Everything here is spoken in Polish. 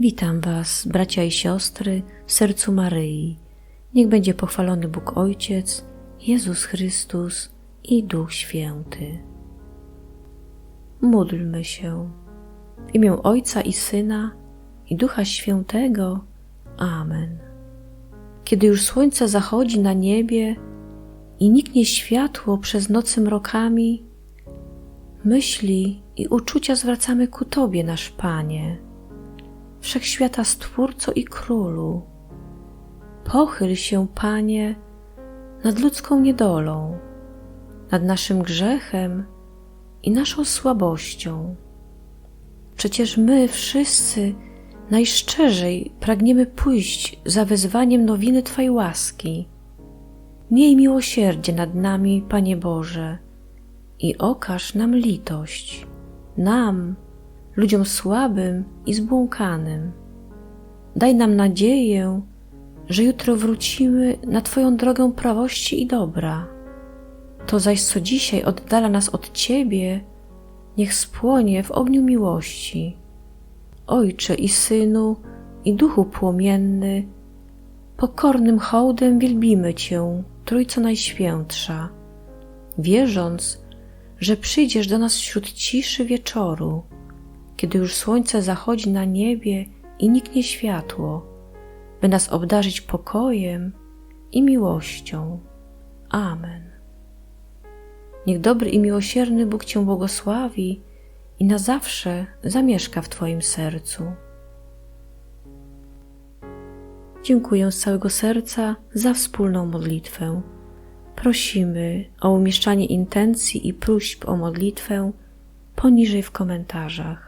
Witam Was, bracia i siostry, w sercu Maryi. Niech będzie pochwalony Bóg Ojciec, Jezus Chrystus i Duch Święty. Módlmy się. W imię Ojca i Syna i Ducha Świętego. Amen. Kiedy już słońce zachodzi na niebie i niknie światło przez nocy mrokami, myśli i uczucia zwracamy ku Tobie, nasz Panie, Wszechświata Stwórco i Królu. Pochyl się, Panie, nad ludzką niedolą, nad naszym grzechem i naszą słabością. Przecież my wszyscy najszczerzej pragniemy pójść za wezwaniem nowiny Twojej łaski. Miej miłosierdzie nad nami, Panie Boże, i okaż nam litość, nam, ludziom słabym i zbłąkanym. Daj nam nadzieję, że jutro wrócimy na Twoją drogę prawości i dobra. To zaś, co dzisiaj oddala nas od Ciebie, niech spłonie w ogniu miłości. Ojcze i Synu i Duchu płomienny, pokornym hołdem wielbimy Cię, Trójco Najświętsza, wierząc, że przyjdziesz do nas wśród ciszy wieczoru, kiedy już słońce zachodzi na niebie i niknie światło, by nas obdarzyć pokojem i miłością. Amen. Niech dobry i miłosierny Bóg Cię błogosławi i na zawsze zamieszka w Twoim sercu. Dziękuję z całego serca za wspólną modlitwę. Prosimy o umieszczanie intencji i próśb o modlitwę poniżej w komentarzach.